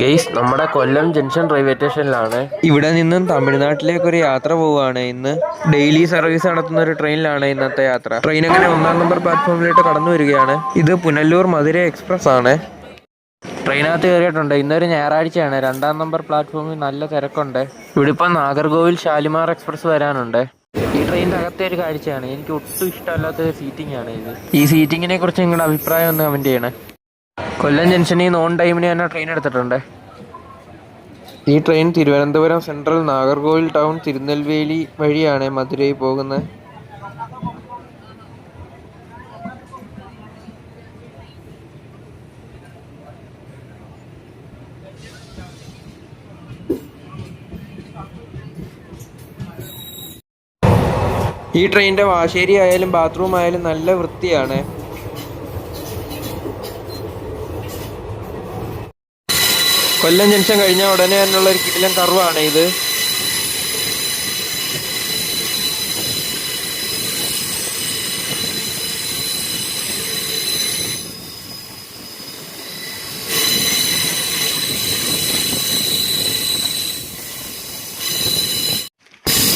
Guys നമ്മുടെ കൊല്ലം junction railway സ്റ്റേഷനിലാണ്. ഇവിടെ നിന്നും തമിഴ്നാട്ടിലേക്ക് ഒരു യാത്ര പോവുകയാണ്. ഇന്ന് ഡെയിലി സർവീസ് നടത്തുന്ന ഒരു ട്രെയിനിലാണ് ഇന്നത്തെ യാത്ര. ട്രെയിൻ അങ്ങനെ ഒന്നാം നമ്പർ പ്ലാറ്റ്ഫോമിലോട്ട് കടന്നു വരികയാണ്. ഇത് പുനല്ലൂർ മധുര എക്സ്പ്രസ് ആണ്. ട്രെയിനകത്ത് കയറിയിട്ടുണ്ട്. ഇന്നൊരു ഞായറാഴ്ചയാണ്. രണ്ടാം നമ്പർ പ്ലാറ്റ്ഫോമിൽ നല്ല തിരക്കുണ്ട്. ഇവിടെ ഇപ്പം നാഗർകോവിൽ ഷാലിമാർ എക്സ്പ്രസ് വരാനുണ്ട്. ഈ ട്രെയിനിന്റെ അകത്തെ ഒരു കാഴ്ചയാണ്. എനിക്ക് ഒട്ടും ഇഷ്ടമല്ലാത്ത സീറ്റിംഗ് ആണ് ഇത്. ഈ സീറ്റിങ്ങിനെ കുറിച്ച് നിങ്ങളുടെ അഭിപ്രായം ഒന്ന് കമന്റ് ചെയ്യണേ. കൊല്ലം ജംഗ്ഷനിൽ നിന്ന് ഓൺ ടൈമിന് തന്നെ ട്രെയിൻ എടുത്തിട്ടുണ്ട്. ഈ train Thiruvananthapuram central Nagercoil town Tirunelveli വഴിയാണ് മധുരയിൽ പോകുന്നത്. ഈ ട്രെയിനിന്റെ വാശേരി ആയാലും ബാത്റൂം ആയാലും നല്ല വൃത്തിയാണ്. കൊല്ലം ജംഗ്ഷൻ കഴിഞ്ഞ ഉടനെ തന്നെയുള്ള ഒരു കിടിലൻ കർവാണ് ഇത്.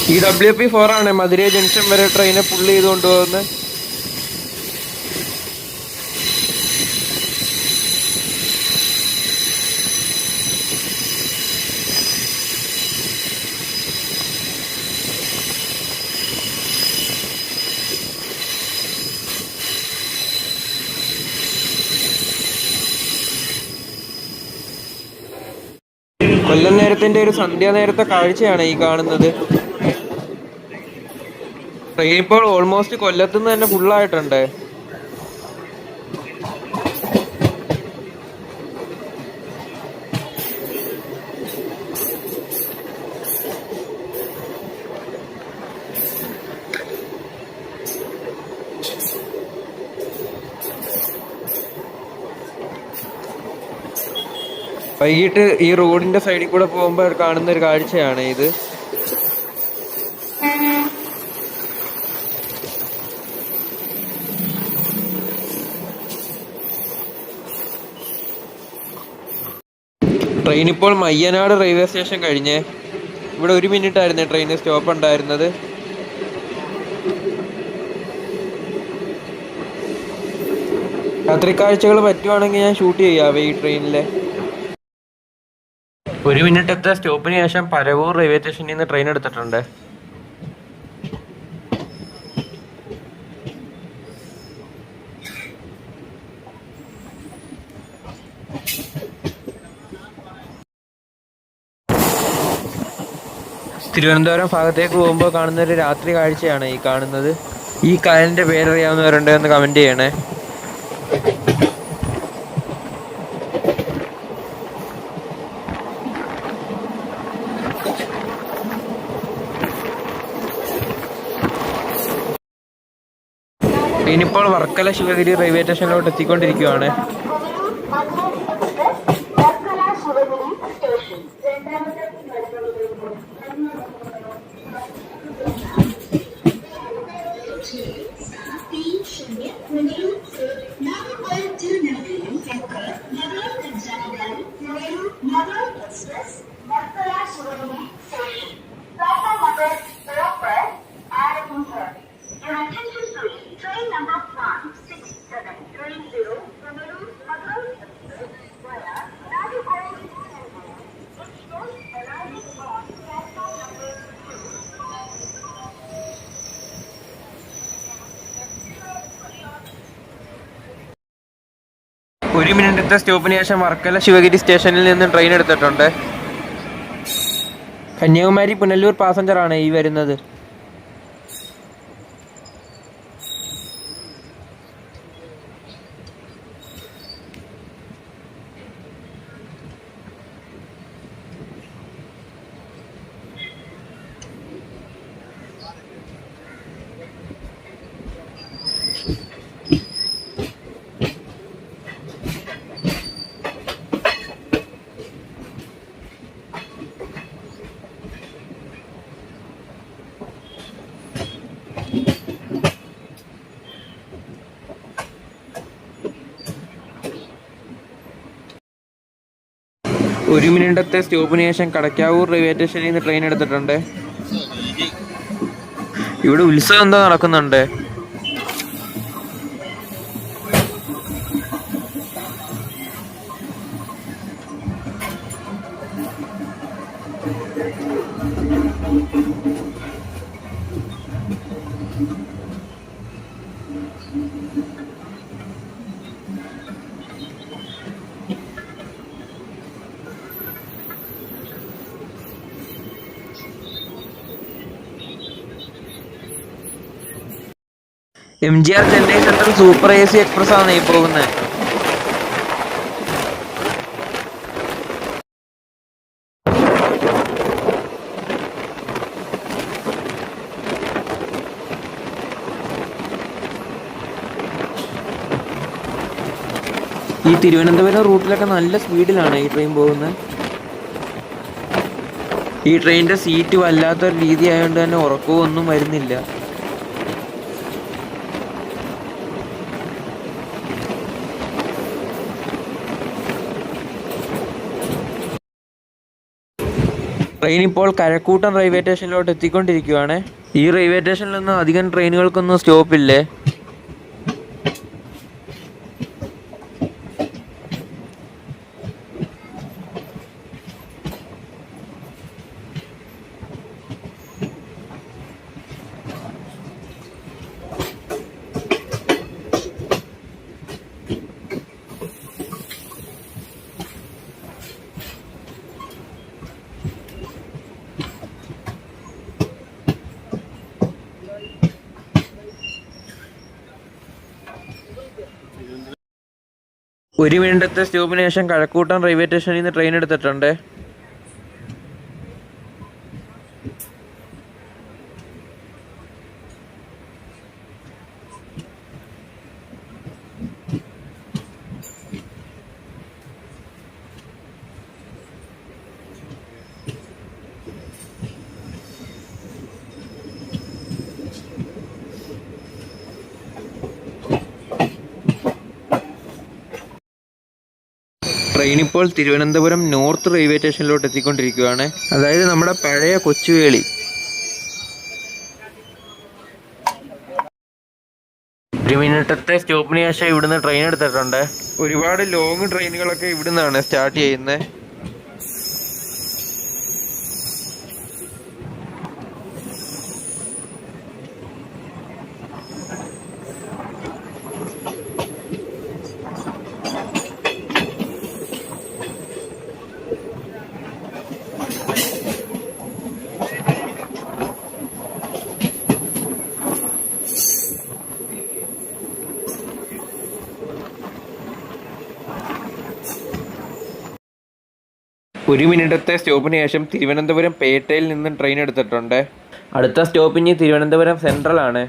ഈ ഡബ്ല്യു പി ഫോർ ആണ് മധുര ജംഗ്ഷൻ വരെ ട്രെയിനെ പുള്ളി ചെയ്ത് കൊണ്ടുപോകുന്നത് കൊല്ലം നേരത്തിന്റെ ഒരു സന്ധ്യാനേരത്തെ കാഴ്ചയാണ് ഈ കാണുന്നത്. ട്രെയിൻ ഇപ്പോൾ ഓൾമോസ്റ്റ് കൊല്ലത്തുനിന്ന് തന്നെ ഫുള്ളായിട്ടുണ്ട് വൈകിട്ട് ഈ റോഡിന്റെ സൈഡിൽ കൂടെ പോകുമ്പോൾ കാണുന്ന ഒരു കാഴ്ചയാണ് ഇത്. ട്രെയിൻ ഇപ്പോൾ മയ്യനാട് റെയിൽവേ സ്റ്റേഷൻ കഴിഞ്ഞേ. ഇവിടെ ഒരു മിനിറ്റ് ആയിരുന്നു ട്രെയിൻ സ്റ്റോപ്പ് ഉണ്ടായിരുന്നത്. രാത്രി കാഴ്ചകൾ പറ്റുവാണെങ്കിൽ ഞാൻ ഷൂട്ട് ചെയ്യാവേ ഈ ട്രെയിനിലെ. ഒരു മിനിറ്റത്തെ സ്റ്റോപ്പിന് ശേഷം പരവൂർ റെയിൽവേ സ്റ്റേഷനിൽ നിന്ന് ട്രെയിൻ എടുത്തിട്ടുണ്ട്? തിരുവനന്തപുരം ഭാഗത്തേക്ക് പോകുമ്പോൾ കാണുന്ന ഒരു രാത്രി കാഴ്ചയാണ് ഈ കാണുന്നത്. ഈ കായലിന്റെ പേരറിയാവുന്നവരുണ്ട് എന്ന് കമന്റ് ചെയ്യണേ ഇനിയിപ്പോൾ വർക്കല ശിവഗിരി റെയിൽവേ സ്റ്റേഷനിലോട്ട് എത്തിക്കൊണ്ടിരിക്കുകയാണ്. മിനിറ്റത്തെ സ്റ്റോപ്പിന് ശേഷം വർക്കല ശിവഗിരി സ്റ്റേഷനിൽ നിന്ന് ട്രെയിൻ എടുത്തിട്ടുണ്ട്. കന്യാകുമാരി പുനലൂർ പാസഞ്ചറാണ് ഈ വരുന്നത്. ഒരു മിനിറ്റത്തെ സ്റ്റോപ്പിന് ശേഷം കടക്കാവൂർ റെയിൽവേ സ്റ്റേഷനിൽ നിന്ന് ട്രെയിൻ എടുത്തിട്ടുണ്ട്. ഇവിടെ ഉത്സവം എന്താ നടക്കുന്നുണ്ട്. M G R Chennai central super A C express ആണ് ഈ പോകുന്നത് ഈ തിരുവനന്തപുരം റൂട്ടിലൊക്കെ നല്ല സ്പീഡിലാണ് ഈ ട്രെയിൻ പോകുന്നത് ഈ ട്രെയിനിന്റെ സീറ്റ് വല്ലാത്തൊരു രീതി ആയതുകൊണ്ട് തന്നെ ഉറക്കവും ഒന്നും വരുന്നില്ല. ട്രെയിൻ ഇപ്പോൾ കരക്കൂട്ടം റെയിൽവേ സ്റ്റേഷനിലോട്ട് എത്തിക്കൊണ്ടിരിക്കുകയാണ് ഈ റെയിൽവേ സ്റ്റേഷനിൽ നിന്ന് അധികം ട്രെയിനുകൾക്കൊന്നും സ്റ്റോപ്പില്ലേ മിനിറ്റത്തെ സ്റ്റോപ്പിന് ശേഷം കഴക്കൂട്ടം റെയിൽവേ സ്റ്റേഷനിൽ നിന്ന് ട്രെയിൻ എടുത്തിട്ടുണ്ട് ട്രെയിൻ ഇപ്പോൾ തിരുവനന്തപുരം നോർത്ത് റെയിൽവേ സ്റ്റേഷനിലോട്ട് എത്തിക്കൊണ്ടിരിക്കുകയാണ്. അതായത് നമ്മുടെ പഴയ കൊച്ചുവേളി. ഒരു മിനിറ്റത്തെ സ്റ്റോപ്പിന് ശേഷം ഇവിടുന്ന് ട്രെയിൻ എടുത്തിട്ടുണ്ട്. ഒരുപാട് ലോങ് ട്രെയിനുകളൊക്കെ ഇവിടുന്നാണ് സ്റ്റാർട്ട് ചെയ്യുന്നത് ഒരു മിനിറ്റത്തെ സ്റ്റോപ്പിന് ശേഷം തിരുവനന്തപുരം പേട്ടയിൽ നിന്നും ട്രെയിൻ എടുത്തിട്ടുണ്ട്. അടുത്ത സ്റ്റോപ്പിന് തിരുവനന്തപുരം സെൻട്രൽ ആണ്.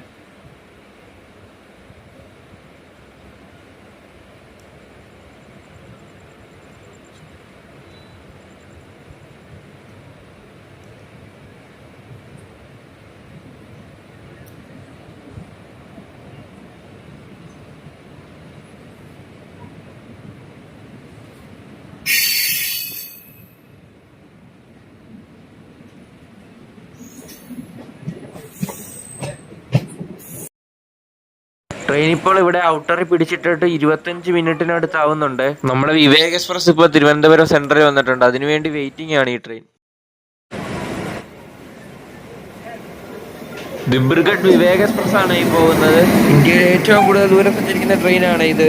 ട്രെയിൻ ഇപ്പോൾ ഇവിടെ ഔട്ടറിൽ പിടിച്ചിട്ടിട്ട് ഇരുപത്തഞ്ച് മിനിറ്റിനടുത്ത് ആവുന്നുണ്ട് നമ്മുടെ വിവേക് എക്സ്പ്രസ് ഇപ്പോൾ തിരുവനന്തപുരം സെൻട്രൽ വന്നിട്ടുണ്ട്. അതിനുവേണ്ടി വെയിറ്റിംഗ് ആണ് ഈ ട്രെയിൻ ദിബ്രുഗഡ് വിവേക് എക്സ്പ്രസ് ആണ് ഈ പോകുന്നത്. ഇന്ത്യയിലെ ഏറ്റവും കൂടുതൽ ദൂരം സഞ്ചരിക്കുന്ന ട്രെയിനാണ് ഇത്.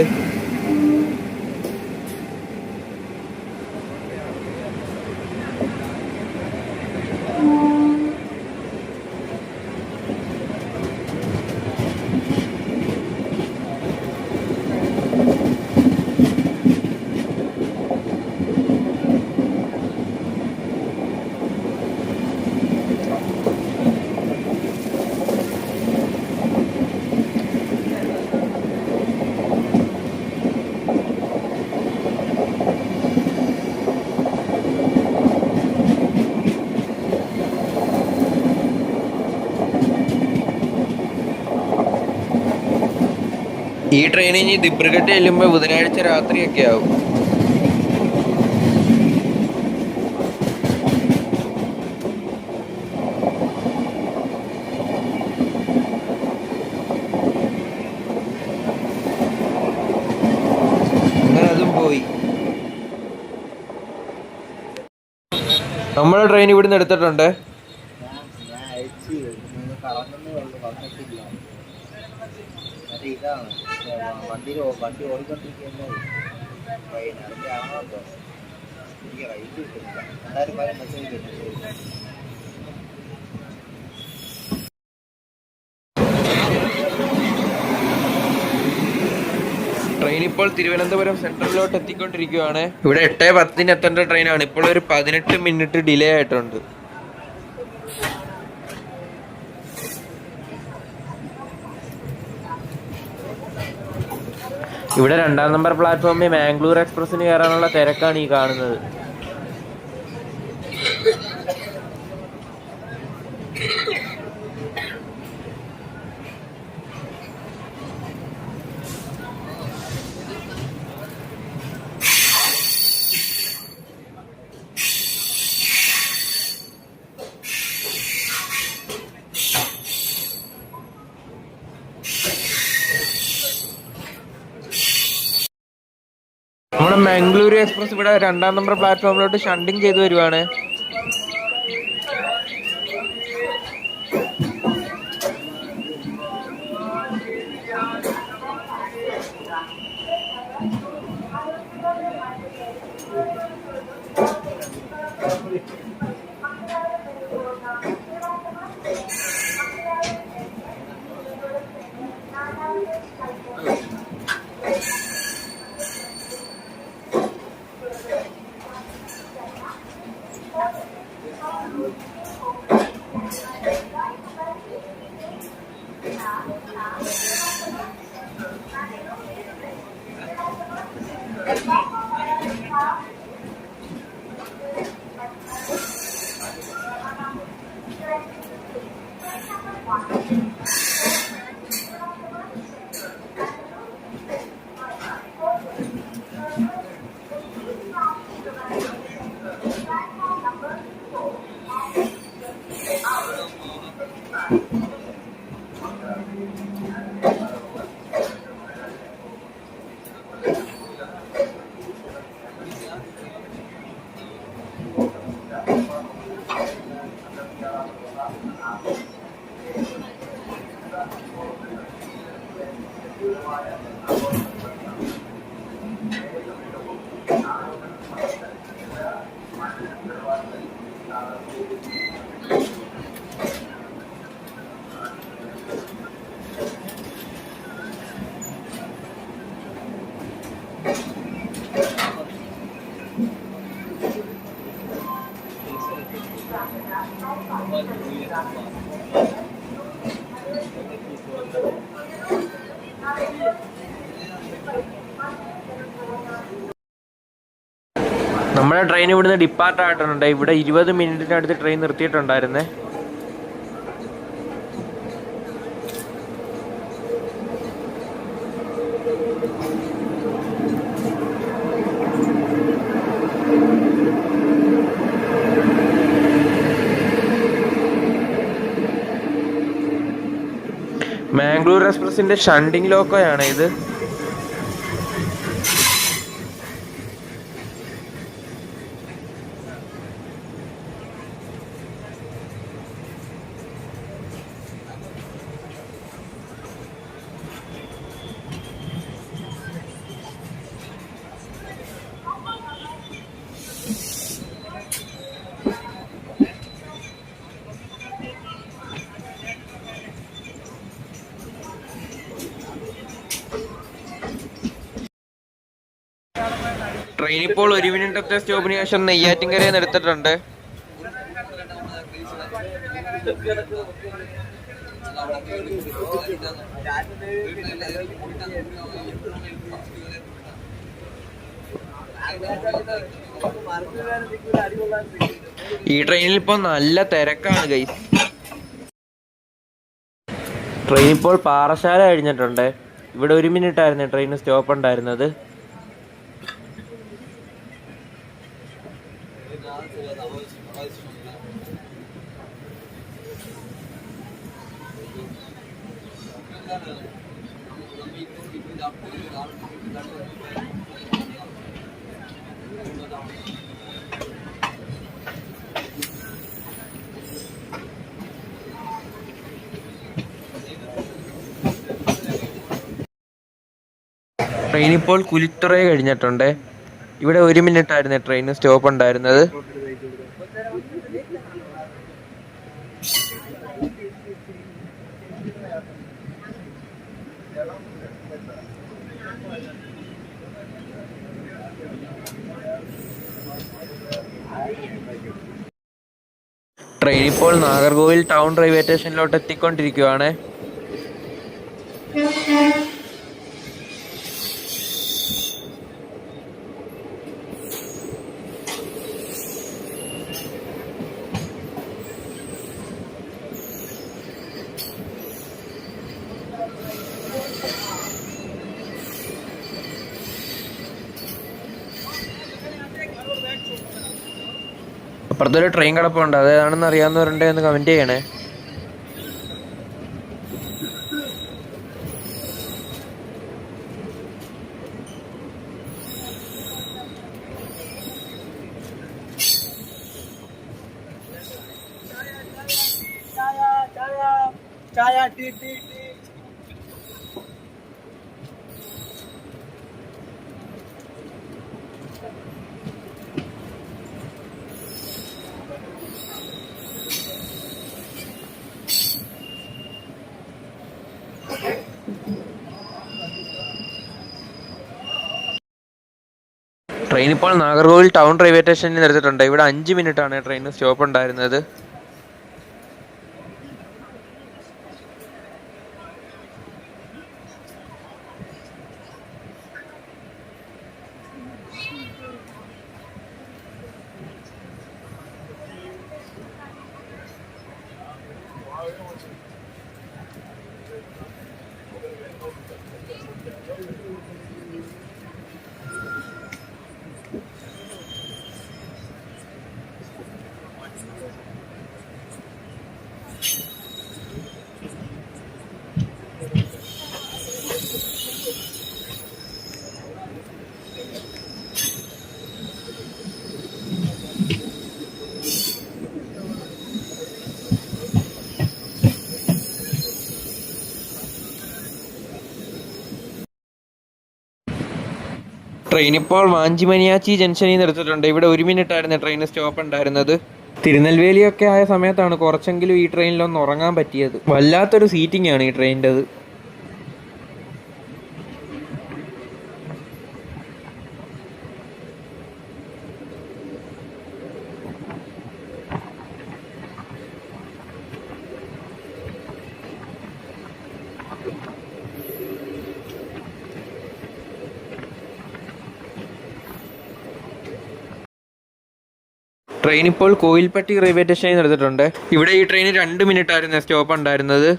ട്രെയിൻ ഇനി ദിബ്രുഗഡ് ചെല്ലുമ്പോൾ ബുധനാഴ്ച രാത്രിയൊക്കെ ആവും. നമ്മുടെ ട്രെയിൻ ഇവിടുന്ന് എടുത്തിട്ടുണ്ട്. ട്രെയിൻ ഇപ്പോൾ തിരുവനന്തപുരം സെൻട്രലിലോട്ട് എത്തിക്കൊണ്ടിരിക്കുകയാണ്. ഇവിടെ എട്ട് പത്തിന് എത്തേണ്ട ട്രെയിനാണ്. ഇപ്പോൾ ഒരു പതിനെട്ട് മിനിറ്റ് ഡിലേ ആയിട്ടുണ്ട്. ഇവിടെ രണ്ടാം നമ്പർ പ്ലാറ്റ്ഫോമിൽ മാംഗ്ലൂർ എക്സ്പ്രസ്സിന് കയറാനുള്ള തിരക്കാണ് ഈ കാണുന്നത്. മംഗളൂരു എക്സ്പ്രസ് ഇവിടെ രണ്ടാം നമ്പർ പ്ലാറ്റ്ഫോമിലോട്ട് ഷണ്ടിങ് ചെയ്തു വരുവാണ്. നമ്മുടെ ട്രെയിൻ ഇവിടുന്ന് ഡിപ്പാർട്ട് ആയിട്ടുണ്ട്. ഇവിടെ ഇരുപത് മിനിറ്റിനടുത്ത് ട്രെയിൻ നിർത്തിയിട്ടുണ്ടായിരുന്നേ. മാംഗ്ലൂർ എക്സ്പ്രസിന്റെ ഷണ്ടിങ് ലോക്കോയാണ് ഇത്. ഇപ്പോൾ ഒരു മിനിറ്റത്തെ സ്റ്റോപ്പിന് ശേഷം നെയ്യാറ്റിൻകരയിൽ നിന്ന് ഈ ട്രെയിനിൽ ഇപ്പോൾ നല്ല തിരക്കാണ് ഗൈസ് ട്രെയിൻ ഇപ്പോൾ പാറശാല കഴിഞ്ഞിട്ടുണ്ട്. ഇവിടെ ഒരു മിനിറ്റ് ആയിരുന്നു ട്രെയിൻ സ്റ്റോപ്പ് ഉണ്ടായിരുന്നത്. ട്രെയിൻ ഇപ്പോൾ കുലിത്തുറ കഴിഞ്ഞിട്ടുണ്ട്. ഇവിടെ ഒരു മിനിറ്റ് ആയിരുന്നു ട്രെയിൻ സ്റ്റോപ്പ് ഉണ്ടായിരുന്നത്. ട്രെയിൻ ഇപ്പോൾ നാഗർകോവിൽ ടൗൺ റെയിൽവേ സ്റ്റേഷനിലോട്ട് എത്തിക്കൊണ്ടിരിക്കുകയാണ്. അപ്പുറത്തൊരു ട്രെയിൻ കിടപ്പുണ്ട് അത് ഏതാണെന്ന് അറിയാവുന്നവരുണ്ടെങ്കിൽ ഒന്ന് കമന്റ് ചെയ്യണേ ട്രെയിൻ ഇപ്പോൾ നാഗർകോവിൽ ടൗൺ റെയിൽവേ സ്റ്റേഷനിൽ നിർത്തിയിട്ടുണ്ട് ഇവിടെ അഞ്ച് മിനിറ്റ് ആണ് ട്രെയിൻ സ്റ്റോപ്പ് ഉണ്ടായിരുന്നത്. ട്രെയിൻ ഇപ്പോൾ വാഞ്ചിമനിയാച്ചി ജംഗ്ഷനിൽ നിർത്തിയിട്ടുണ്ട് ഇവിടെ ഒരു മിനിറ്റ് ആയിരുന്നു ട്രെയിൻ സ്റ്റോപ്പ് ഉണ്ടായിരുന്നത്. തിരുനെൽവേലിയൊക്കെ ആയ സമയത്താണ് കുറച്ചെങ്കിലും ഈ ട്രെയിനിലൊന്ന് ഉറങ്ങാൻ പറ്റിയത്. വല്ലാത്തൊരു സീറ്റിംഗ് ആണ് ഈ ട്രെയിനിന്റെത്. ട്രെയിൻ ഇപ്പോൾ കോയിൽപ്പട്ടി റെയിൽവേ സ്റ്റേഷനിൽ നിർത്തിയിട്ടുണ്ട് ഇവിടെ ഈ ട്രെയിൻ രണ്ട് മിനിറ്റ് ആയിരുന്നു സ്റ്റോപ്പ് ഉണ്ടായിരുന്നത്.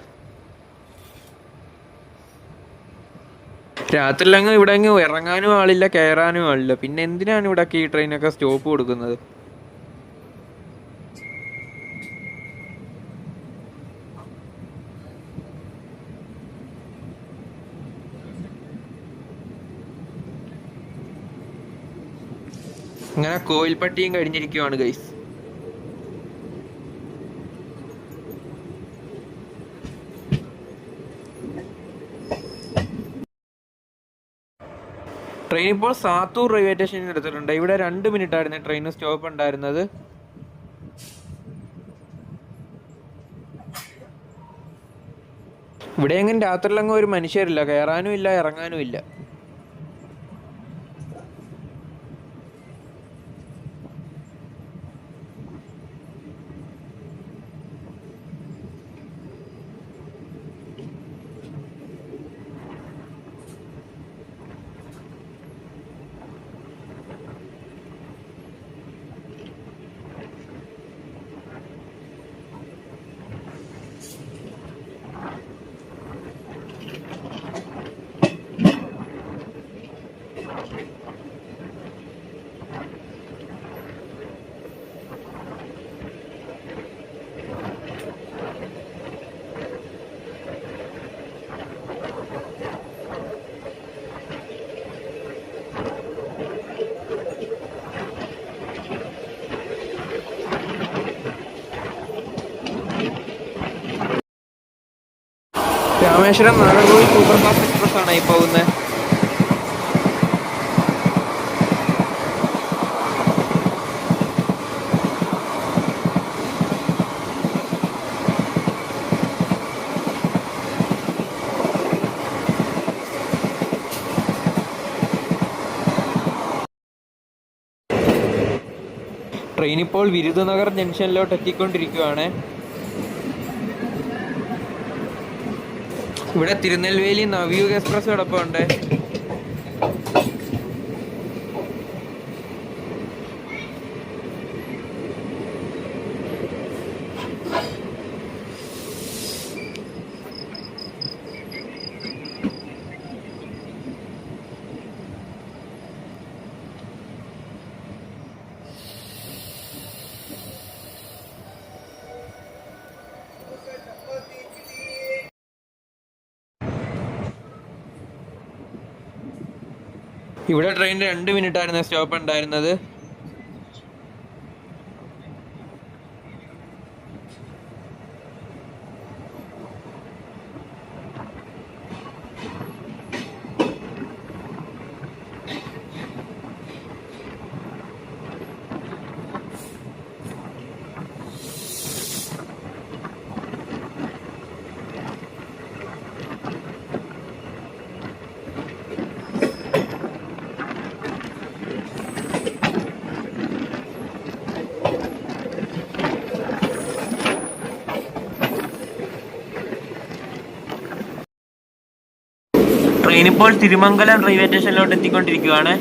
രാത്രിയിലങ്ങ് ഇവിടെ അങ്ങ് ഇറങ്ങാനും ആളില്ല കയറാനും ആളില്ല. പിന്നെ എന്തിനാണ് ഇവിടെ ഈ ട്രെയിനൊക്കെ സ്റ്റോപ്പ് കൊടുക്കുന്നത്? അങ്ങനെ കോയിൽപ്പട്ടിയും കഴിഞ്ഞിരിക്കുവാണ് ഗൈസ് ട്രെയിൻ ഇപ്പോൾ സാത്തൂർ റെയിൽവേ സ്റ്റേഷനിൽ എടുത്തിട്ടുണ്ട്. ഇവിടെ രണ്ട് മിനിറ്റ് ആയിരുന്നു ട്രെയിൻ സ്റ്റോപ്പ് ഉണ്ടായിരുന്നത്. ഇവിടെ എങ്ങനെ രാത്രിയിലങ്ങ് ഒരു മനുഷ്യരില്ല. കയറാനും ഇല്ല ഇറങ്ങാനും ഇല്ല. Rameswaram Nagercoil super fast express ആണ് ഈ പോകുന്നത് ട്രെയിൻ ഇപ്പോൾ ജംഗ്ഷനിലോട്ട് എത്തിക്കൊണ്ടിരിക്കുകയാണ് ഇവിടെ തിരുനെൽവേലി നവ്യൂഗ് എക്സ്പ്രസ് കിടപ്പുണ്ട് ഇവിടെ ട്രെയിൻ രണ്ട് മിനിറ്റ് ആയിരുന്നു സ്റ്റോപ്പ് ഉണ്ടായിരുന്നത്. ട്രെയിൻ ഇപ്പോൾ തിരുമംഗലം റെയിൽവേ സ്റ്റേഷനിലോട്ട് എത്തിക്കൊണ്ടിരിക്കുകയാണ്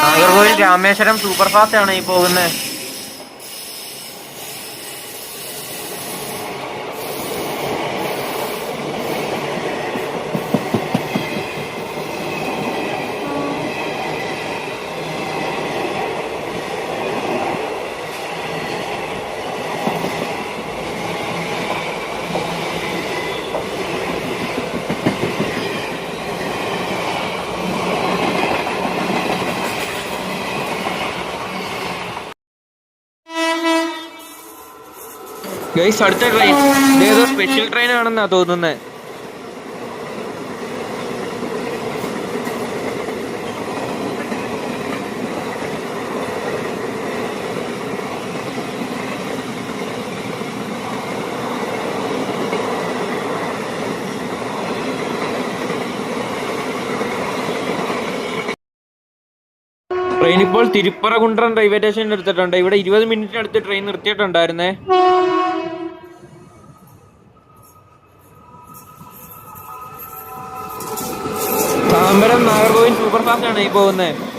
നാഗർകോവിൽ രാമേശ്വരം സൂപ്പർ ഫാസ്റ്റ് ആണ് ഈ പോകുന്നത്. ഗൈസ് അടുത്ത ട്രെയിൻ ഇതേതോ സ്പെഷ്യൽ ട്രെയിൻ ആണെന്നാ തോന്നുന്നത് ട്രെയിൻ ഇപ്പോൾ തിരുപ്പറകുണ്ട്രം റെയിൽവേ സ്റ്റേഷനിൽ എടുത്തിട്ടുണ്ട്. ഇവിടെ ഇരുപത് മിനിറ്റിനടുത്ത് ട്രെയിൻ നിർത്തിയിട്ടുണ്ടായിരുന്നേ. സൂപ്പർ ഈ പോകുന്നത്.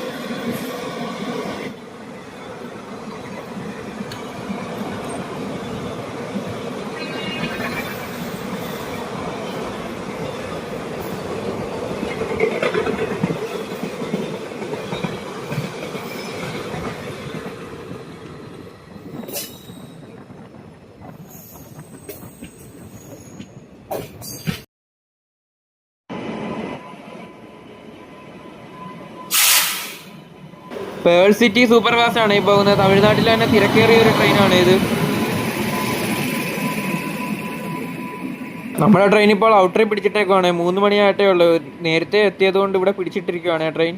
പേൾ സിറ്റി സൂപ്പർ ഫാസ്റ്റ് ആണ് ഈ പോകുന്നത്. തമിഴ്നാട്ടിൽ തന്നെ തിരക്കേറിയ ഒരു ട്രെയിനാണ് ഇത്. നമ്മുടെ ട്രെയിൻ ഇപ്പോൾ ഔട്ടറിൽ പിടിച്ചിട്ടേക്കുവാണ്. മൂന്ന് മണിയായിട്ടേ ഉള്ളൂ. നേരത്തെ എത്തിയത് കൊണ്ട് ഇവിടെ പിടിച്ചിട്ടിരിക്കുവാണ് ട്രെയിൻ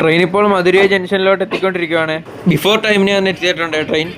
ട്രെയിൻ ഇപ്പോൾ മധുരൈ ജംഗ്ഷനിലോട്ട് എത്തിക്കൊണ്ടിരിക്കുകയാണ് ബിഫോർ ടൈമിന് തന്നെ എത്തിയിട്ടുണ്ട് ട്രെയിൻ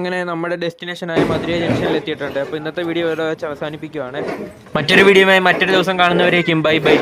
അങ്ങനെ നമ്മുടെ ഡെസ്റ്റിനേഷനായ മധുരൈ ജംഗ്ഷനിൽ എത്തിയിട്ടുണ്ട്. അപ്പോൾ ഇന്നത്തെ വീഡിയോ ഇവിടെ വെച്ച് അവസാനിപ്പിക്കുകയാണ് മറ്റൊരു വീഡിയോയുമായി മറ്റൊരു ദിവസം കാണുന്നവരേക്കും. Bye bye.